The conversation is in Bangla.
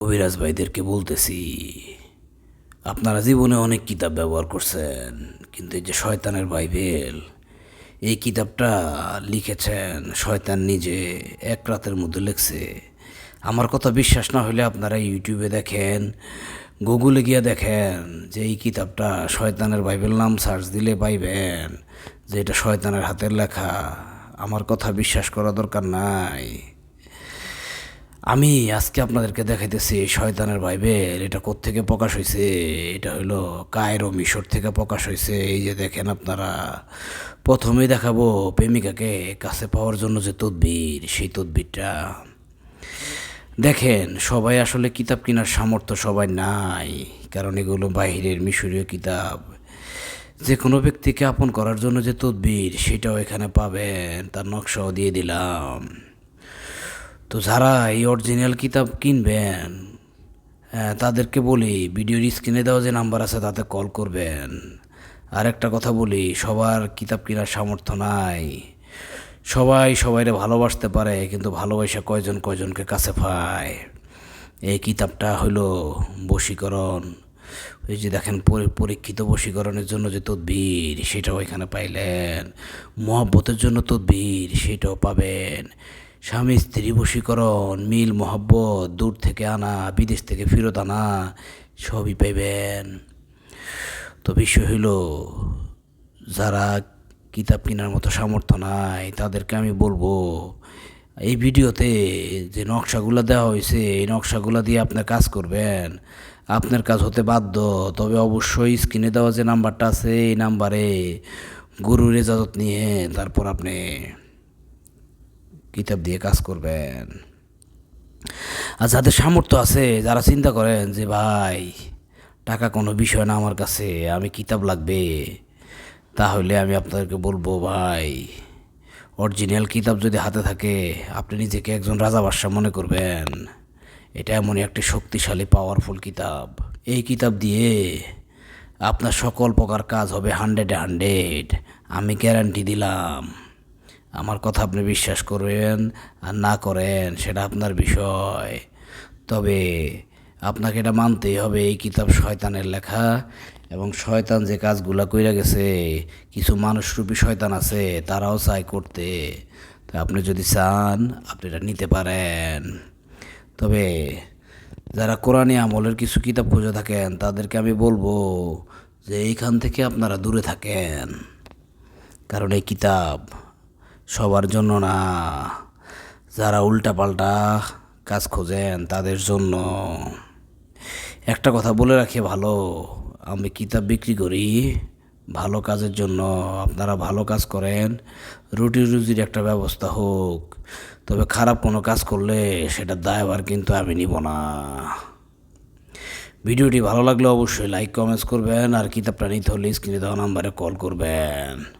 কবিরাজ ভাইদেরকে বলতেছি, আপনারা জীবনে অনেক কিতাব ব্যবহার করছেন, কিন্তু এই যে শয়তানের বাইবেল, এই কিতাবটা লিখেছেন শয়তান নিজে এক রাতের মধ্যে লিখছে। আমার কথা বিশ্বাস না হলে আপনারা ইউটিউবে দেখেন, গুগলে গিয়ে দেখেন যে এই কিতাবটা শয়তানের বাইবেল নাম সার্চ দিলে পাইবেন যে এটা শয়তানের হাতের লেখা। আমার কথা বিশ্বাস করা দরকার নাই। আমি আজকে আপনাদেরকে দেখাইতেছি শয়তানের বাইবেল। এটা কোত্থেকে প্রকাশ হয়েছে এটা হলো কায়রো মিশর থেকে প্রকাশ হয়েছে এই যে দেখেন আপনারা, প্রথমেই দেখাবো প্রেমিকাকে কাছে পাওয়ার জন্য যে তদবির, সেই তদবিরটা। দেখেন, সবাই আসলে কিতাব কেনার সামর্থ্য সবাই নাই, কারণ এগুলো বাহিরের মিশরীয় কিতাব। যে কোনো ব্যক্তিকে আপন করার জন্য যে তদবির, সেটাও এখানে পাবেন। তার নকশাও দিয়ে দিলাম। তো যারা এই অরিজিনাল কিতাব কিনবেন তাদেরকে বলি, ভিডিওর স্ক্রিনে দেওয়া যে নাম্বার আছে, তাতে কল করবেন। আর একটা কথা বলি, সবার কিতাব কেনার সামর্থ্য নাই। সবাই সবাইরে ভালোবাসতে পারে, কিন্তু ভালোবাসা কয়জন কয়জনকে কাছে পায়? এই কিতাবটা হলো বশীকরণ। ওই যে দেখেন, পরি- পরীক্ষিত বশীকরণের জন্য যে তদবির, সেটাও এখানে পাইলেন। মহব্বতের জন্য তদবির, সেটাও পাবেন। স্বামী স্ত্রী বশীকরণ, মিল, মহব্বত, দূর থেকে আনা, বিদেশ থেকে ফেরত আনা, সবই পাইবেন। তো বিষয় হইল, যারা কিতাব কেনার মতো সামর্থ্য নাই, তাদেরকে আমি বলব, এই ভিডিওতে যে নকশাগুলো দেওয়া হয়েছে, এই নকশাগুলো দিয়ে আপনার কাজ করবেন। আপনার কাজ হতে বাধ্য, তবে অবশ্যই স্ক্রিনে দেওয়া যে নাম্বারটা আছে, এই নাম্বারে গুরুর এজাজত নিয়ে তারপর আপনি কিতাব দিয়ে কাজ করবেন। আর যাদের সামর্থ্য আছে, যারা চিন্তা করেন যে, ভাই, টাকা কোনো বিষয় না আমার কাছে, আমি কিতাব লাগবে। তাহলে আমি আপনাদেরকে বলব, ভাই, অরিজিনাল কিতাব যদি হাতে থাকে, আপনি নিজেকে একজন রাজা বাদশাহ মনে করবেন। এটা এমনই একটি শক্তিশালী পাওয়ারফুল কিতাব। এই কিতাব দিয়ে আপনার সকল প্রকার কাজ হবে হান্ড্রেডে হান্ড্রেড আমি গ্যারান্টি দিলাম। আমার কথা আপনি বিশ্বাস করবেন আর না করেন, সেটা আপনার বিষয়। তবে আপনাকে এটা মানতেই হবে, এই কিতাব শয়তানের লেখা। এবং শয়তান যে কাজগুলা কইরা গেছে, কিছু মানুষরূপী শয়তান আছে, তারাও চায় করতে। তা আপনি যদি চান, আপনি এটা নিতে পারেন। তবে যারা কোরআনী আমলের কিছু কিতাব খুঁজে থাকেন, তাদেরকে আমি বলব যে এইখান থেকে আপনারা দূরে থাকেন। কারণ এই কিতাব সবার জন্য না। যারা উল্টাপাল্টা কাজ খোঁজেন, তাদের জন্য। একটা কথা বলে রাখি ভালো, আমি কিতাব বিক্রি করি, ভালো কাজের জন্য। আপনারা ভালো কাজ করেন, রুটি রুজির একটা ব্যবস্থা হোক। তবে খারাপ কোনো কাজ করলে সেটা দায়ভার কিন্তু আমি নিব না। ভিডিওটি ভালো লাগলে অবশ্যই লাইক কমেন্টস করবেন, আর কিতাবটা নিতে হলে স্ক্রিনে দেওয়া নাম্বারে কল করবেন।